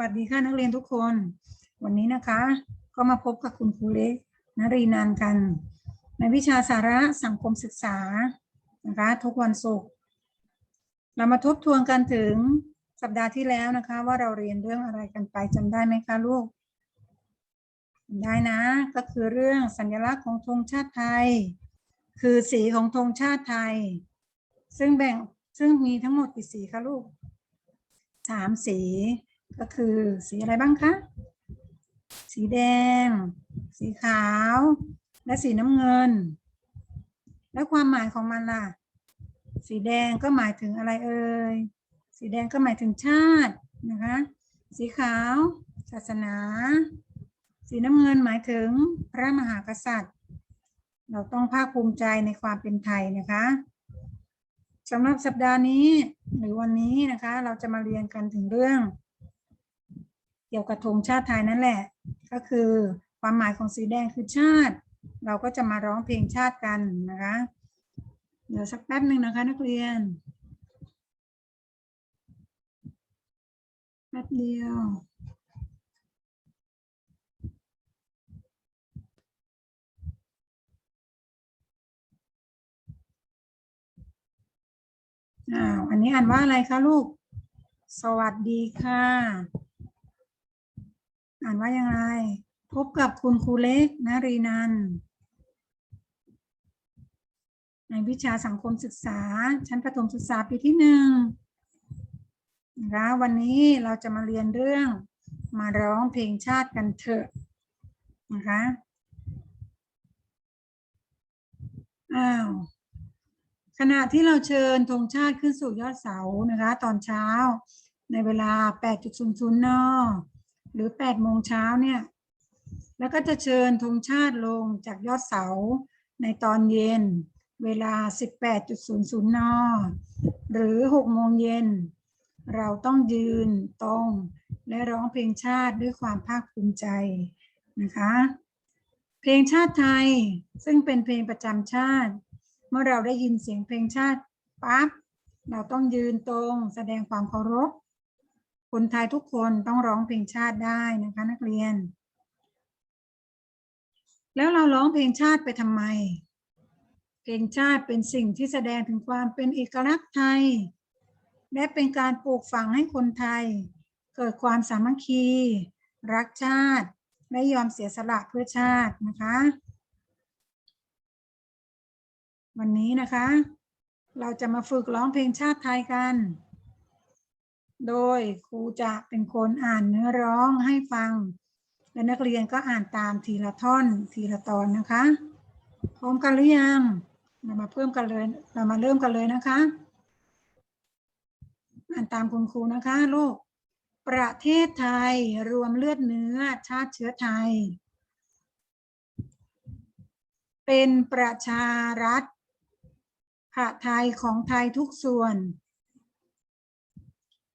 วัสดีค่ะนักเรียนทุกคน วันนี้นะคะ ก็มาพบกับคุณครูเล็กนรีนานกัน ในวิชาสาระสังคมศึกษานะคะทุกวันศุกร์เรามาทบทวนกันถึงสัปดาห์ที่แล้วนะคะ ว่าเราเรียนเรื่องอะไรกันไปจำได้ไหมคะลูกได้นะ ก็คือเรื่องสัญลักษณ์ของธงชาติไทย คือสีของธงชาติไทย ซึ่งแบ่งซึ่งมีทั้งหมดกี่สีคะลูกสามสี ก็คือสีอะไรบ้างคะ สีแดง สีขาว และสีน้ำเงิน และความหมายของมันล่ะ สีแดงก็หมายถึงอะไรเอ่ย สีแดงก็หมายถึงชาตินะคะ สีขาว ศาสนา สีน้ำเงินหมายถึงพระมหากษัตริย์ เราต้องภาคภูมิใจในความเป็นไทยนะคะสำหรับสัปดาห์นี้หรือวันนี้นะคะ เราจะมาเรียนกันถึงเรื่อง กี่ยวกับธงชาติไทยนั่นแหละ ก็คือความหมายของสีแดงคือชาติ เราก็จะมาร้องเพลงชาติกันนะคะ เดี๋ยวสักแป๊บหนึ่งนะคะ นักเรียนแป๊บเดียวอ้าวอันนี้อ่านว่าอะไรคะลูก สวัสดีค่ะ อ่านว่ายังไงพบกับคุณครูเล็กนรีนัน ในวิชาสังคมศึกษา ชั้นประถมศึกษาปีที่หนึ่งนะคะวันนี้เราจะมาเรียนเรื่องมาร้องเพลงชาติกันเถอะนะคะอ้าวขณะที่เราเชิญธงชาติขึ้นสู่ยอดเสานะคะ ตอนเช้าในเวลา 8.00น หรือ8โมงเช้าเนี่ย แล้วก็จะเชิญธงชาติลงจากยอดเสาในตอนเย็น เวลา 18.00 น หรือ 6 โมงเย็น เราต้องยืนตรง และร้องเพลงชาติด้วยความภาคภูมิใจนะคะ เพลงชาติไทยซึ่งเป็นเพลงประจำชาติ เมื่อเราได้ยินเสียงเพลงชาติปั๊บเราต้องยืนตรงแสดงความเคารพ คนไทยทุกคนต้องร้องเพลงชาติได้นะคะ นักเรียน แล้วเราร้องเพลงชาติไปทำไม เพลงชาติเป็นสิ่งที่แสดงถึงความเป็นเอกลักษณ์ไทย และเป็นการปลูกฝังให้คนไทย เกิดความสามัคคี รักชาติ และยอมเสียสละเพื่อชาตินะคะ วันนี้นะคะ เราจะมาฝึกร้องเพลงชาติไทยกัน โดยครูจะเป็นคนอ่านเนื้อร้องให้ฟัง และนักเรียนก็อ่านตามทีละท่อน ทีละตอนนะคะ พร้อมกันหรือยัง เรามาเพิ่มกันเลย เรามาเริ่มกันเลยนะคะ อ่านตามคุณครูนะคะลูก ประเทศไทยรวมเลือดเนื้อชาติเชื้อไทย เป็นประชารัฐผะไทยของไทยทุกส่วน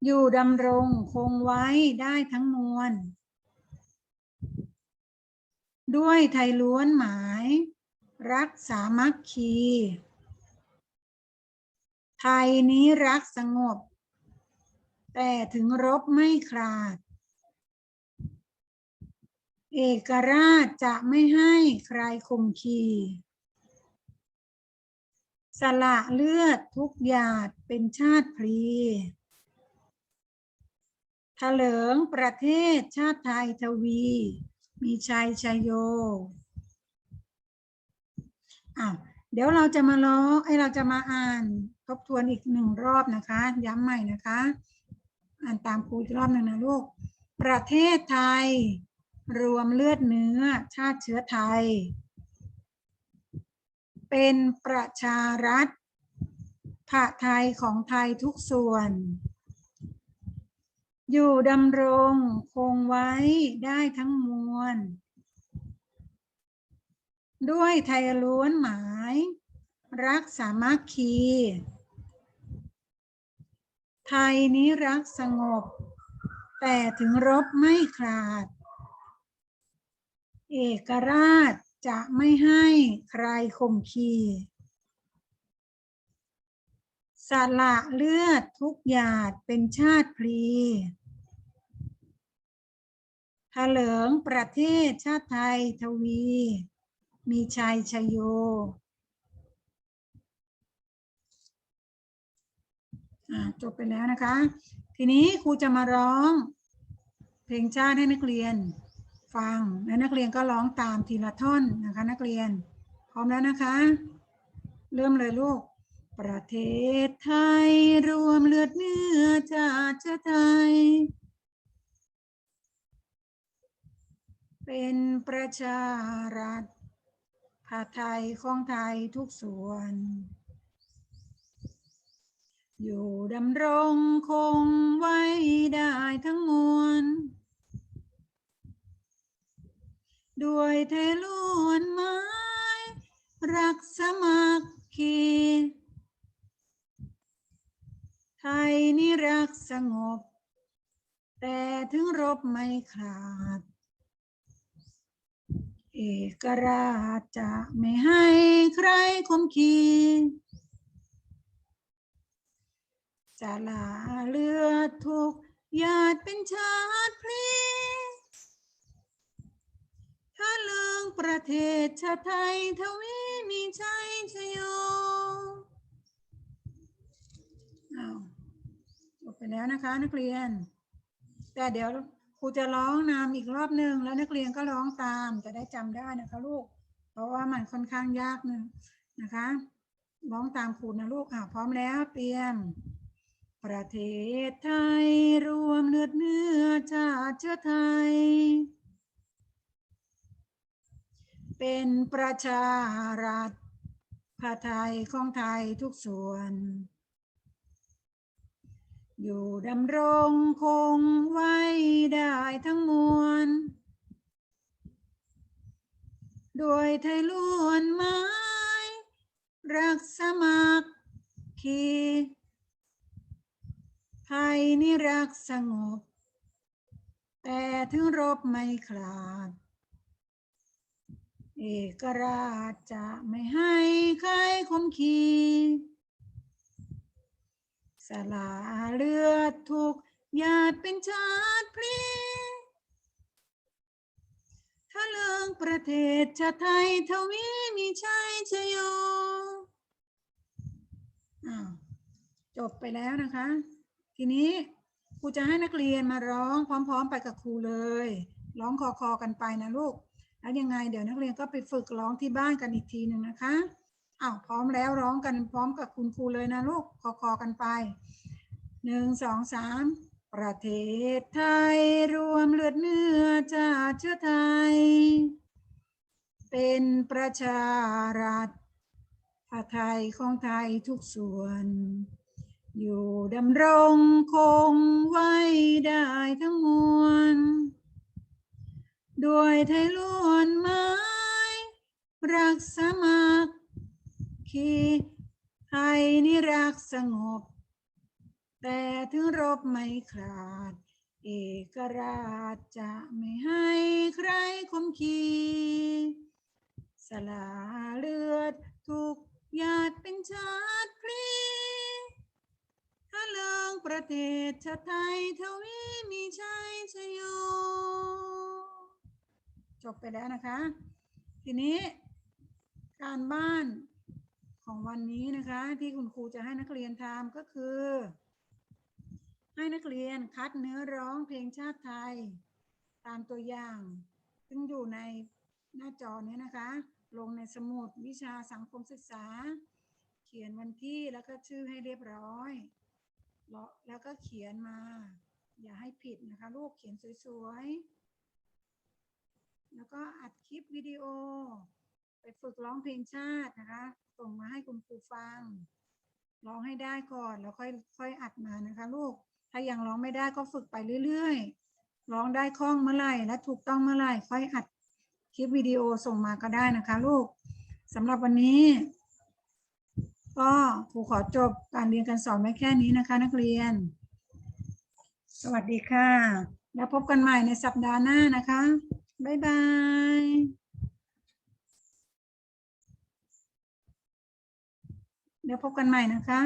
อยู่ดำรงคงไว้ได้ทั้งมวล ด้วยไทยล้วนหมาย รักสามัคคี ไทยนี้รักสงบ แต่ถึงรบไม่คลาด เอกราชจะไม่ให้ใครข่มขีสละเลือดทุกหยาดเป็นชาติพลี ถลิงประเทศชาติไทยทวี มีชัยชยโยอ้าวเดี๋ยวเราจะมาล้อไอเราจะมาอ่านทบทวนอีกหนึ่งรอบนะคะ ย้ำใหม่นะคะ อ่านตามครูอีกรอบหนึ่งนะลูก ประเทศไทย รวมเลือดเนื้อชาติเชื้อไทย เป็นประชารัฐผะไทยของไทยทุกส่วน อยู่ดำรงคงไว้ได้ทั้งมวล ด้วยไทยล้วนหมาย รักสามัคคี ไทยนี้รักสงบ แต่ถึงรบไม่คลาด เอกราชจะไม่ให้ใครข่มขีสละเลือดทุกหยาดเป็นชาติพลี ถลิงประเทศชาติไทยทวี มีชัยชโย จบไปแล้วนะคะ ทีนี้ครูจะมาร้อง เพลงชาติให้นักเรียนฟัง และนักเรียนก็ร้องตามทีละท่อนนะคะ นักเรียน พร้อมแล้วนะคะ เริ่มเลยลูก ประเทศไทยรวมเลือดเนื้อชาติไทย เป็นประชารัฐผาไทยของไทยทุกส่วน อยู่ดำรงคงไว้ได้ทั้งมวล ด้วยเทลวนไม้ รักสมัคคีไทยนี่รักสงบ แต่ถึงรบไม่ขาด อกราชจะไม่ให้ใครคมขีจะลาเลือดทุกหยาดเป็นชาติพลีถ้าเลืองประเทศชาติไทยทวีมีชัยชโยอ้าจบไปแล้วนะคะนักเรียน แต่เดี๋ยว ครูจะร้องนำอีกรอบหนึ่งแล้วนักเรียนก็ร้องตามจะได้จำได้นะคะลูก เพราะว่ามันค่อนข้างยากหนึ่งนะคะร้องตามครูนะลูกอะพร้อมแล้วเตรียม ประเทศไทยรวมเลือดเนื้อชาติเชื้อไทย เป็นประชารัฐผาไทยของไทยทุกส่วน อยู่ดำรงคงไว้ได้ทั้งมวล ด้วยไทยล้วนไม้ รักสมัคคีไทยนี่รักสงบ แต่ถึงรบไม่ขลาด เอกราชจะไม่ให้ใครคมขี ละเลือดทุกหยาดเป็นชาติพลีถ้าเลืองประเทศชาติไทยทวีมีชัยชโยจบไปแล้วนะคะ ทีนี้ครูจะให้นักเรียนมาร้องพร้อม ๆ ไปกับครูเลย ร้องคอๆกันไปนะลูก แล้วยังไงเดี๋ยวนักเรียนก็ไปฝึกร้องที่บ้านกันอีกทีหนึ่งนะคะ อ้าวพร้อมแล้วร้องกันพร้อมกับคุณครูเลยนะลูกคอคอกันไปหนึ่งสองสามประเทศไทยรวมเลือดเนื้อชาติเชื้อไทย เป็นประชารัฐผาไทยของไทยทุกส่วน อยู่ดำรงคงไว้ได้ทั้งมวล ด้วยไทยล้วนไม้ รักสามัค คีไทยนี่รักสงบ แต่ถึงรบไม่ขาด เอกราชจะไม่ให้ใครคมขีสละเลือดทุกหยาดเป็นชาติพลีถ้าเลืองประเทศชาติไทยทวีมีชัยชโยจบไปแล้วนะคะ ทีนี้การบ้าน ของวันนี้นะคะ ที่คุณครูจะให้นักเรียนทำก็คือ ให้นักเรียนคัดเนื้อร้องเพลงชาติไทย ตามตัวอย่าง ซึ่งอยู่ในหน้าจอนี้นะคะ ลงในสมุดวิชาสังคมศึกษา เขียนวันที่แล้วก็ชื่อให้เรียบร้อยแล้วแล้วก็เขียนมา อย่าให้ผิดนะคะ ลูกเขียนสวยๆ แล้วก็อัดคลิปวิดีโอ ไปฝึกร้องเพลงชาตินะคะ ส่งมาให้คุณครูฟัง ร้องให้ได้ก่อนแล้วค่อยค่อยอัดมานะคะ ลูก ถ้ายังร้องไม่ได้ก็ฝึกไปเรื่อยๆ ร้องได้คล่องเมื่อไหร่และถูกต้องเมื่อไหร่ค่อยอัดคลิปวิดีโอส่งมาก็ได้นะคะ ลูกสำหรับวันนี้ ก็ครูขอจบการเรียนการสอนไว้แค่นี้นะคะ นักเรียน สวัสดีค่ะ แล้วพบกันใหม่ในสัปดาห์หน้านะคะ บ๊ายบาย ดี๋ยวพบกันใหม่นะคะ